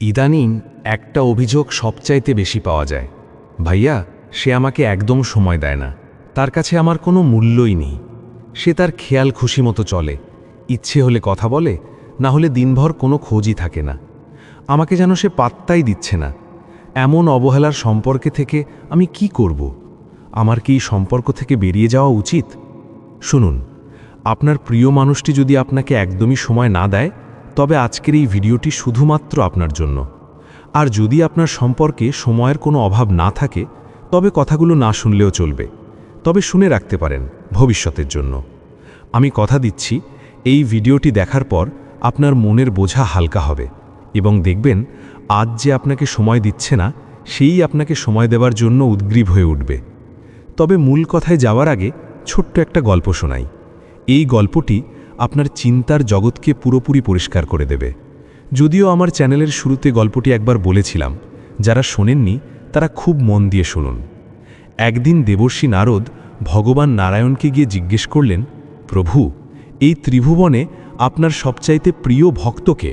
ইদানিং একটা অভিযোগ সবচাইতে বেশি পাওয়া যায়। ভাইয়া, সে আমাকে একদম সময় দেয় না। তার কাছে আমার কোনো মূল্যই নেই। সে তার খেয়াল খুশি মতো চলে। ইচ্ছে হলে কথা বলে, না হলে দিনভর কোনো খোঁজই থাকে না। আমাকে যেন সে পাত্তাই দিচ্ছে না। এমন অবহেলার সম্পর্কে থেকে আমি কি করব? আমার কি সম্পর্ক থেকে বেরিয়ে যাওয়া উচিত? শুনুন, আপনার প্রিয় মানুষটি যদি আপনাকে একদমই সময় না দেয় তবে আজকের এই ভিডিওটি শুধুমাত্র আপনার জন্য। আর যদি আপনার সম্পর্কে সময়ের কোনো অভাব না থাকে, তবে কথাগুলো না শুনলেও চলবে। তবে শুনে রাখতে পারেন ভবিষ্যতের জন্য। আমি কথা দিচ্ছি, এই ভিডিওটি দেখার পর আপনার মনের বোঝা হালকা হবে এবং দেখবেন, আজ যে আপনাকে সময় দিচ্ছে না, সেই আপনাকে সময় দেওয়ার জন্য উদ্গ্রীব হয়ে উঠবে। তবে মূল কথায় যাওয়ার আগে ছোট্ট একটা গল্প শোনাই। এই গল্পটি আপনার চিন্তার জগৎকে পুরোপুরি পরিষ্কার করে দেবে। যদিও আমার চ্যানেলের শুরুতে গল্পটি একবার বলেছিলাম, যারা শোনেননি তারা খুব মন দিয়ে শুনুন। একদিন দেবর্ষী নারদ ভগবান নারায়ণকে গিয়ে জিজ্ঞেস করলেন, প্রভু, এই ত্রিভুবনে আপনার সবচাইতে প্রিয় ভক্তকে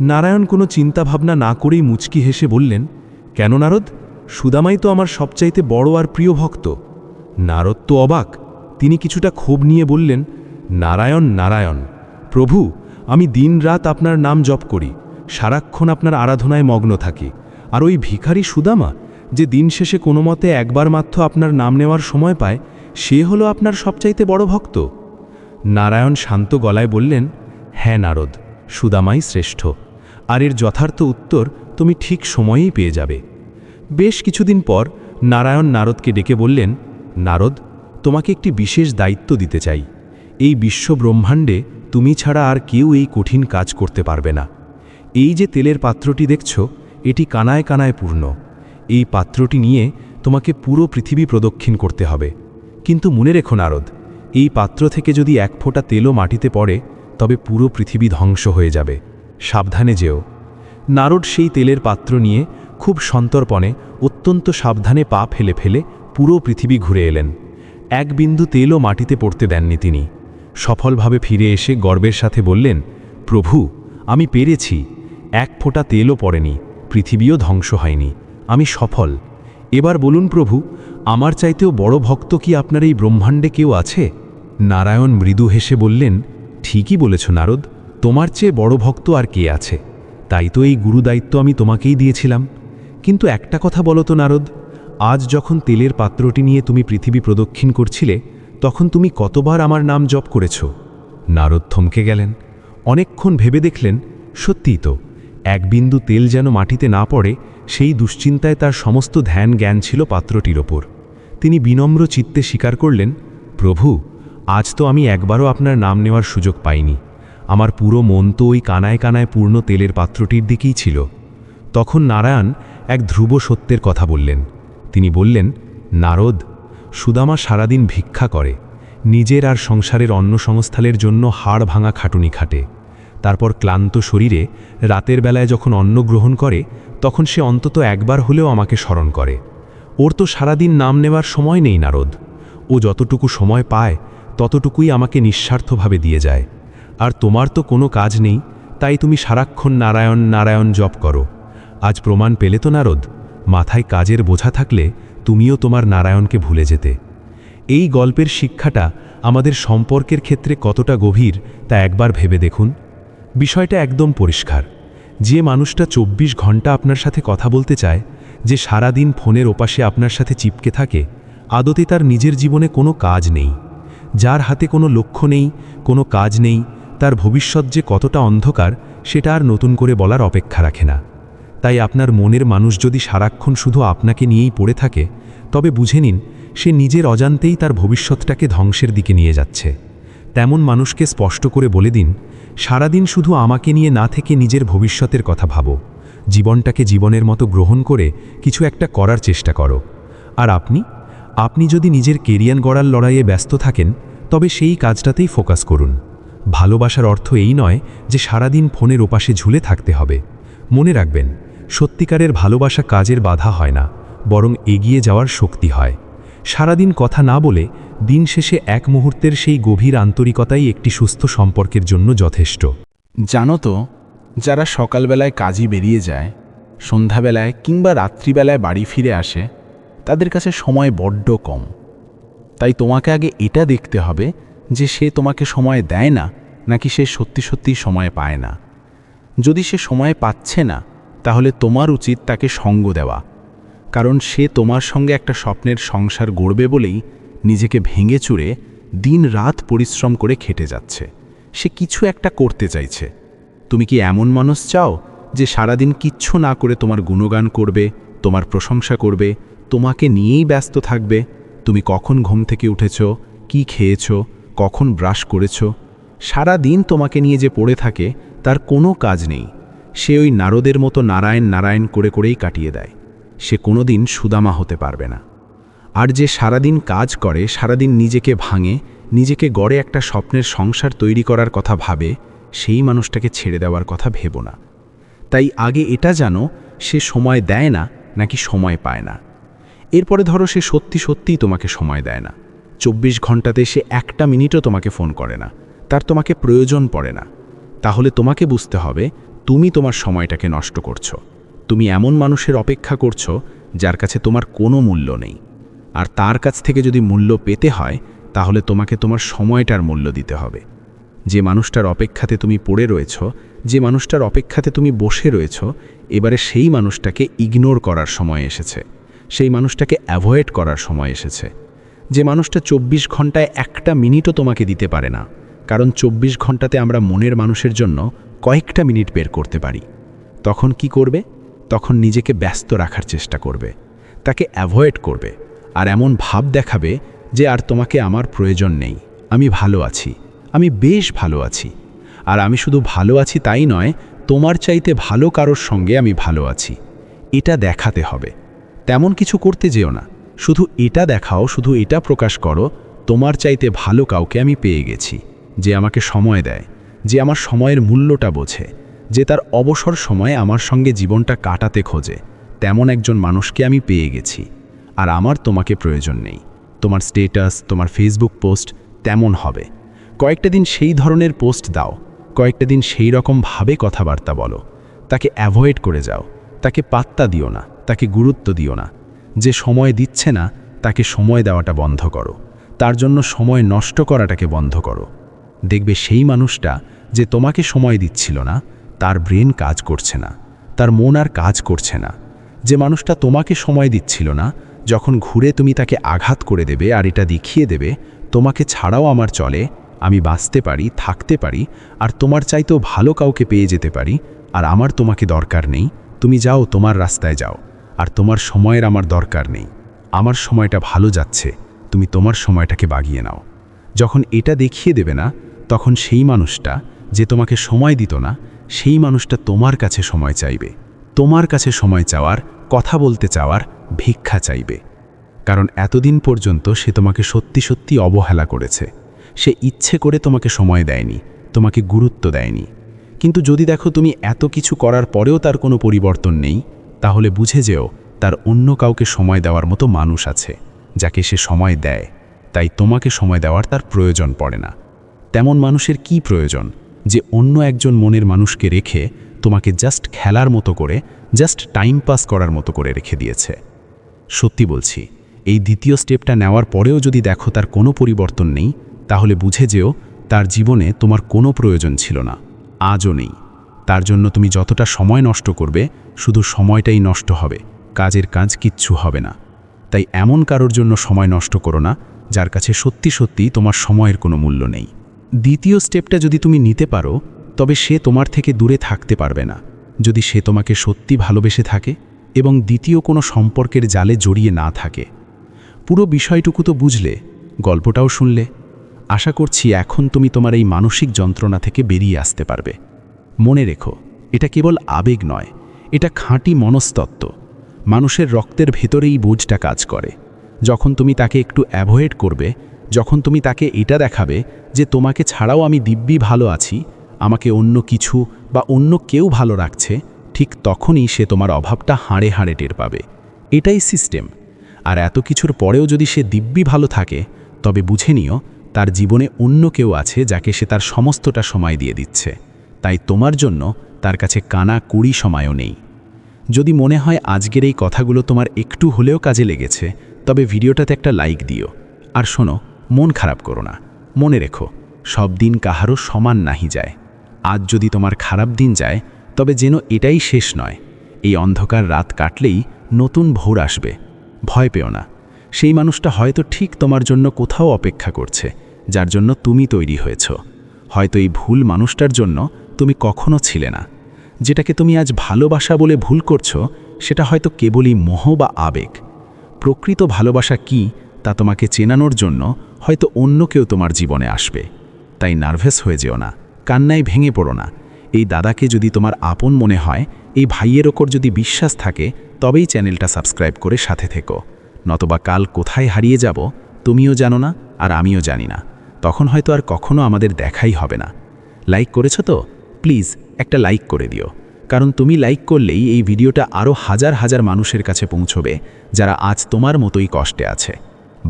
নারায়ণ কোনো চিন্তাভাবনা না করেই মুচকি হেসে বললেন, কেন নারদ? সুদামাই তো আমার সবচাইতে বড় আর প্রিয় ভক্ত। নারদ তো অবাক, তিনি কিছুটা ক্ষোভ নিয়ে বললেন নারায়ণ নারায়ণ, প্রভু, আমি দিনরাত আপনার নাম জপ করি, সারাক্ষণ আপনার আরাধনায় মগ্ন থাকি। আর ওই ভিখারি সুদামা, যে দিন শেষে কোনো মতে একবার মাত্র আপনার নাম নেওয়ার সময় পায়, সে হলো আপনার সবচাইতে বড় ভক্ত। নারায়ণ শান্ত গলায় বললেন হ্যাঁ নারদ, সুদামাই শ্রেষ্ঠ। আর এর যথার্থ উত্তর তুমি ঠিক সময়েই পেয়ে যাবে। বেশ কিছুদিন পর নারায়ণ নারদকে ডেকে বললেন, নারদ, তোমাকে একটি বিশেষ দায়িত্ব দিতে চাই। এই বিশ্ব ব্রহ্মাণ্ডে তুমি ছাড়া আর কেউ এই কঠিন কাজ করতে পারবে না। এই যে তেলের পাত্রটি দেখছ, এটি কানায় কানায় পূর্ণ। এই পাত্রটি নিয়ে তোমাকে পুরো পৃথিবী প্রদক্ষিণ করতে হবে। কিন্তু মনে রেখো নারদ, এই পাত্র থেকে যদি এক ফোঁটা তেলও মাটিতে পড়ে, তবে পুরো পৃথিবী ধ্বংস হয়ে যাবে। সাবধানে যেও। নারদ সেই তেলের পাত্র নিয়ে খুব সন্তর্পণে অত্যন্ত সাবধানে পা ফেলে ফেলে পুরো পৃথিবী ঘুরে এলেন। এক বিন্দু তেলও মাটিতে পড়তে দেননি তিনি। সফলভাবে ফিরে এসে গর্বের সাথে বললেন, প্রভু, আমি পেরেছি। এক ফোঁটা তেলও পড়েনি। পৃথিবীও ধ্বংস হয়নি। আমি সফল। এবার বলুন প্রভু, আমার চাইতেও বড় ভক্ত কি আপনার এই ব্রহ্মাণ্ডে কেউ আছে? নারায়ণ মৃদু হেসে বললেন, ঠিকই বলেছ নারদ। তোমার চেয়ে বড় ভক্ত আর কে আছে? তাই তো এই গুরুদায়িত্ব আমি তোমাকেই দিয়েছিলাম। কিন্তু একটা কথা বলো তো নারদ, আজ যখন তেলের পাত্রটি নিয়ে তুমি পৃথিবী প্রদক্ষিণ করছিলে তখন তুমি কতবার আমার নাম জপ করেছ? নারদ থমকে গেলেন। অনেকক্ষণ ভেবে দেখলেন, সত্যিই তো, এক বিন্দু তেল যেন মাটিতে না পড়ে, সেই দুশ্চিন্তায় তার সমস্ত ধ্যান জ্ঞান ছিল পাত্রটির ওপর। তিনি বিনম্র চিত্তে স্বীকার করলেন, প্রভু, আজ তো আমি একবারও আপনার নাম নেওয়ার সুযোগ পাইনি। আমার পুরো মন তো ওই কানায় কানায় পূর্ণ তেলের পাত্রটির দিকেই ছিল। তখন নারায়ণ এক ধ্রুব সত্যের কথা বললেন। তিনি বললেন, নারদ সুদামা সারাদিন ভিক্ষা করে, নিজের আর সংসারের অন্ন সংস্থানের জন্য হাড় ভাঙা খাটুনি খাটে। তারপর ক্লান্ত শরীরে রাতের বেলায় যখন অন্ন গ্রহণ করে, তখন সে অন্তত একবার হলেও আমাকে স্মরণ করে। ওর তো সারাদিন নাম নেওয়ার সময় নেই নারদ। ও যতটুকু সময় পায়, ততটুকুই আমাকে নিঃস্বার্থভাবে দিয়ে যায়। আর তোমার তো কোনো কাজ নেই, তাই তুমি সারাক্ষণ নারায়ণ নারায়ণ জপ করো। আজ প্রমাণ পেলে তো নারদ? মাথায় কাজের বোঝা থাকলে তুমিও তোমার নারায়ণকে ভুলে যেতে। এই গল্পের শিক্ষাটা আমাদের সম্পর্কের ক্ষেত্রে কতটা গভীর তা একবার ভেবে দেখুন। বিষয়টা একদম পরিষ্কার। যে মানুষটা ২৪ ঘণ্টা আপনার সাথে কথা বলতে চায়, যে সারাদিন ফোনের ওপাশে আপনার সাথে চিপকে থাকে, আদতে তার নিজের জীবনে কোনো কাজ নেই। যার হাতে কোনো লক্ষ্য নেই, কোনো কাজ নেই, তার ভবিষ্যৎ যে কতটা অন্ধকার, সেটা আর নতুন করে বলার অপেক্ষা রাখে না। তাই আপনার মনের মানুষ যদি সারাক্ষণ শুধু আপনাকে নিয়েই পড়ে থাকে, তবে বুঝে নিন, সে নিজের অজান্তেই তার ভবিষ্যৎটাকে ধ্বংসের দিকে নিয়ে যাচ্ছে। তেমন মানুষকে স্পষ্ট করে বলে দিন, সারাদিন শুধু আমাকে নিয়ে না থেকে নিজের ভবিষ্যতের কথা ভাবো। জীবনটাকে জীবনের মতো গ্রহণ করে কিছু একটা করার চেষ্টা করো। আর আপনি? আপনি যদি নিজের কেরিয়ার গড়ার লড়াইয়ে ব্যস্ত থাকেন, তবে সেই কাজটাতেই ফোকাস করুন। ভালোবাসার অর্থ এই নয় যে সারাদিন ফোনের ওপাশে ঝুলে থাকতে হবে। মনে রাখবেন সত্যিকারের ভালোবাসা কাজের বাধা হয় না, বরং এগিয়ে যাওয়ার শক্তি হয়। সারাদিন কথা না বলে দিন শেষে এক মুহূর্তের সেই গভীর আন্তরিকতাই একটি সুস্থ সম্পর্কের জন্য যথেষ্ট। জানো তো, যারা সকালবেলায় কাজই বেরিয়ে যায়, সন্ধ্যাবেলায় কিংবা রাত্রিবেলায় বাড়ি ফিরে আসে, তাদের কাছে সময় বড্ড কম। তাই তোমাকে আগে এটা দেখতে হবে যে সে তোমাকে সময় দেয় না, নাকি সে সত্যি সত্যি সময় পায় না। যদি সে সময় পাচ্ছে না তাহলে তোমার উচিত তাকে সঙ্গ দেওয়া। কারণ সে তোমার সঙ্গে একটা স্বপ্নের সংসার গড়বে বলেই নিজেকে ভেঙে চুরে দিন রাত পরিশ্রম করে খেটে যাচ্ছে। সে কিছু একটা করতে চাইছে। তুমি কি এমন মানুষ চাও যে সারাদিন কিচ্ছু না করে তোমার গুণগান করবে, তোমার প্রশংসা করবে, তোমাকে নিয়েই ব্যস্ত থাকবে? তুমি কখন ঘুম থেকে উঠেছ, কি খেয়েছ, কখন ব্রাশ করেছ? সারা দিন তোমাকে নিয়ে যে পড়ে থাকে, তার কোনো কাজ নেই। সে ওই নারদের মতো নারায়ণ নারায়ণ করে করেই কাটিয়ে দেয়। সে কোনোদিন সুদামা হতে পারবে না। আর যে সারাদিন কাজ করে, সারাদিন নিজেকে ভাঙে, নিজেকে গড়ে একটা স্বপ্নের সংসার তৈরি করার কথা ভাবে, সেই মানুষটাকে ছেড়ে দেওয়ার কথা ভেবো না। তাই আগে এটা জানো, সে সময় দেয় না, নাকি সময় পায় না। এরপরে ধরো সে সত্যি সত্যিই তোমাকে সময় দেয় না। চব্বিশ ঘন্টাতে সে একটা মিনিটও তোমাকে ফোন করে না। তার তোমাকে প্রয়োজন পড়ে না। তাহলে তোমাকে বুঝতে হবে তুমি তোমার সময়টাকে নষ্ট করছ। তুমি এমন মানুষের অপেক্ষা করছ যার কাছে তোমার কোনো মূল্য নেই। আর তার কাছ থেকে যদি মূল্য পেতে হয়, তাহলে তোমাকে তোমার সময়টার মূল্য দিতে হবে। যে মানুষটার অপেক্ষাতে তুমি পড়ে রয়েছ, যে মানুষটার অপেক্ষাতে তুমি বসে রয়েছ, এবারে সেই মানুষটাকে ইগনোর করার সময় এসেছে। সেই মানুষটাকে অ্যাভয়েড করার সময় এসেছে। যে মানুষটা চব্বিশ ঘন্টায় একটা মিনিটও তোমাকে দিতে পারে না। কারণ চব্বিশ ঘন্টাতে আমরা মনের মানুষের জন্য কয়েকটা মিনিট বের করতে পারি। তখন কি করবে? তখন নিজেকে ব্যস্ত রাখার চেষ্টা করবে। তাকে অ্যাভয়েড করবে। আর এমন ভাব দেখাবে যে আর তোমাকে আমার প্রয়োজন নেই। আমি ভালো আছি। আমি বেশ ভালো আছি। আর আমি শুধু ভালো আছি তাই নয়, তোমার চাইতে ভালো কারোর সঙ্গে আমি ভালো আছি। এটা দেখাতে হবে। তেমন কিছু করতে যেও না। শুধু এটা দেখাও, শুধু এটা প্রকাশ করো, তোমার চাইতে ভালো কাউকে আমি পেয়ে গেছি। যে আমাকে সময় দেয়, যে আমার সময়ের মূল্যটা বোঝে, যে তার অবসর সময়ে আমার সঙ্গে জীবনটা কাটাতে খোঁজে, তেমন একজন মানুষকে আমি পেয়ে গেছি। আর আমার তোমাকে প্রয়োজন নেই। তোমার স্টেটাস, তোমার ফেসবুক পোস্ট তেমন হবে। কয়েকটা দিন সেই ধরনের পোস্ট দাও, কয়েকটা দিন সেই রকমভাবে কথাবার্তা বলো। তাকে অ্যাভয়েড করে যাও, তাকে পাত্তা দিও না, তাকে গুরুত্ব দিও না। যে সময় দিচ্ছে না, তাকে সময় দেওয়াটা বন্ধ করো। তার জন্য সময় নষ্ট করাটাকে বন্ধ করো। দেখবে সেই মানুষটা যে তোমাকে সময় দিচ্ছিল না, তার ব্রেন কাজ করছে না, তার মন আর কাজ করছে না। যে মানুষটা তোমাকে সময় দিচ্ছিল না, যখন ঘুরে তুমি তাকে আঘাত করে দেবে আর এটা দেখিয়ে দেবে, তোমাকে ছাড়াও আমার চলে, আমি বাঁচতে পারি, থাকতে পারি, আর তোমার চাইতেও ভালো কাউকে পেয়ে যেতে পারি, আর আমার তোমাকে দরকার নেই, তুমি যাও তোমার রাস্তায় যাও, আর তোমার সময়ের আমার দরকার নেই। আমার সময়টা ভালো যাচ্ছে, তুমি তোমার সময়টাকে বাগিয়ে নাও। যখন এটা দেখিয়ে দেবে না তখন সেই মানুষটা যে তোমাকে সময় দিত না, সেই মানুষটা তোমার কাছে সময় চাইবে। তোমার কাছে সময় চাওয়ার, কথা বলতে চাওয়ার ভিক্ষা চাইবে। কারণ এতদিন পর্যন্ত সে তোমাকে সত্যি সত্যি অবহেলা করেছে। সে ইচ্ছে করে তোমাকে সময় দেয়নি, তোমাকে গুরুত্ব দেয়নি। কিন্তু যদি দেখো তুমি এত কিছু করার পরেও তার কোনো পরিবর্তন নেই, তাহলে বুঝে যেও তার অন্য কাউকে সময় দেওয়ার মতো মানুষ আছে, যাকে সে সময় দেয়। তাই তোমাকে সময় দেওয়ার তার প্রয়োজন পড়ে না। তেমন মানুষের কি প্রয়োজন? যে অন্য একজন মনের মানুষকে রেখে তোমাকে জাস্ট খেলার মতো করে জাস্ট টাইম পাস করার মতো করে রেখে দিয়েছে। সত্যি বলছি, এই দ্বিতীয় স্টেপটা নেওয়ার পরেও যদি দেখো তার কোনো পরিবর্তন নেই, তাহলে বুঝে যেও তার জীবনে তোমার কোনো প্রয়োজন ছিল না। আজও নেই। তার জন্য তুমি যতটা সময় নষ্ট করবে, শুধু সময়টাই নষ্ট হবে, কাজের কাজ কিচ্ছু হবে না। তাই এমন কারোর জন্য সময় নষ্ট করো না, যার কাছে সত্যি সত্যি তোমার সময়ের কোনো মূল্য নেই। দ্বিতীয় স্টেপটা যদি তুমি নিতে পারো, তবে সে তোমার থেকে দূরে থাকতে পারবে না। যদি সে তোমাকে সত্যি ভালোবেসে থাকে এবং দ্বিতীয় কোনো সম্পর্কের জালে জড়িয়ে না থাকে। পুরো বিষয়টুকু তো বুঝলে, গল্পটাও শুনলে। আশা করছি এখন তুমি তোমার এই মানসিক যন্ত্রণা থেকে বেরিয়ে আসতে পারবে। মনে রেখো, এটা কেবল আবেগ নয়, এটা খাঁটি মনস্তত্ত্ব। মানুষের রক্তের ভেতরেই বোঝটা কাজ করে। যখন তুমি তাকে একটু অ্যাভয়েড করবে যখন তুমি তাকে এটা দেখাবে যে তোমাকে ছাড়াও আমি দিব্যি ভালো আছি, আমাকে অন্য কিছু বা অন্য কেউ ভালো রাখছে, ঠিক তখনই সে তোমার অভাবটা হাড়ে হাড়ে টের পাবে। এটাই সিস্টেম। আর এত কিছুর পরেও যদি সে দিব্যি ভালো থাকে, তবে বুঝে নিও, তার জীবনে অন্য কেউ আছে যাকে সে তার সমস্তটা সময় দিয়ে দিচ্ছে। তাই তোমার জন্য তার কাছে কানা কুড়ি সময়ও নেই। যদি মনে হয় আজকের এই কথাগুলো তোমার একটু হলেও কাজে লেগেছে, তবে ভিডিওটাতে একটা লাইক দিও। আর শোনো মন খারাপ করো না। মনে রেখো, সব দিন কাহারও সমান নাহি যায়। আজ যদি তোমার খারাপ দিন যায়, তবে যেন এটাই শেষ নয়। এই অন্ধকার রাত কাটলেই নতুন ভোর আসবে। ভয় পেও না। সেই মানুষটা হয়তো ঠিক তোমার জন্য কোথাও অপেক্ষা করছে, যার জন্য তুমি তৈরি হয়েছ। হয়তো এই ভুল মানুষটার জন্য তুমি কখনো ছিলে না। যেটাকে তুমি আজ ভালোবাসা বলে ভুল করছ, সেটা হয়তো কেবলই মোহ বা আবেগ। প্রকৃত ভালোবাসা কি তা তোমাকে চেনানোর জন্য হয়তো অন্য কেউ তোমার জীবনে আসবে। তাই নার্ভাস হয়ে যেও না, কান্নায় ভেঙে পড়ো না। এই দাদাকে যদি তোমার আপন মনে হয়, এই ভাইয়ের ওপর যদি বিশ্বাস থাকে, তবেই চ্যানেলটা সাবস্ক্রাইব করে সাথে থেকো। নতবা কাল কোথায় হারিয়ে যাব, তুমিও জানো না আর আমিও জানি না। তখন হয়তো আর কখনো আমাদের দেখাই হবে না। লাইক করেছ তো? প্লিজ, একটা লাইক করে দিও। কারণ তুমি লাইক করলেই এই ভিডিওটা আরও হাজার হাজার মানুষের কাছে পৌঁছবে, যারা আজ তোমার মতোই কষ্টে আছে।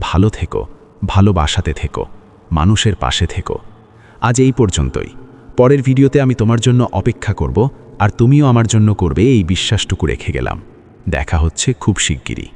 ভালো থেকো ভালোবাসাতে থেকো, মানুষের পাশে থেকো। আজ এই পর্যন্তই। পরের ভিডিওতে আমি তোমার জন্য অপেক্ষা করব, আর তুমিও আমার জন্য করবে এই বিশ্বাসটুকু রেখে গেলাম। দেখা হচ্ছে খুব শিগগিরই।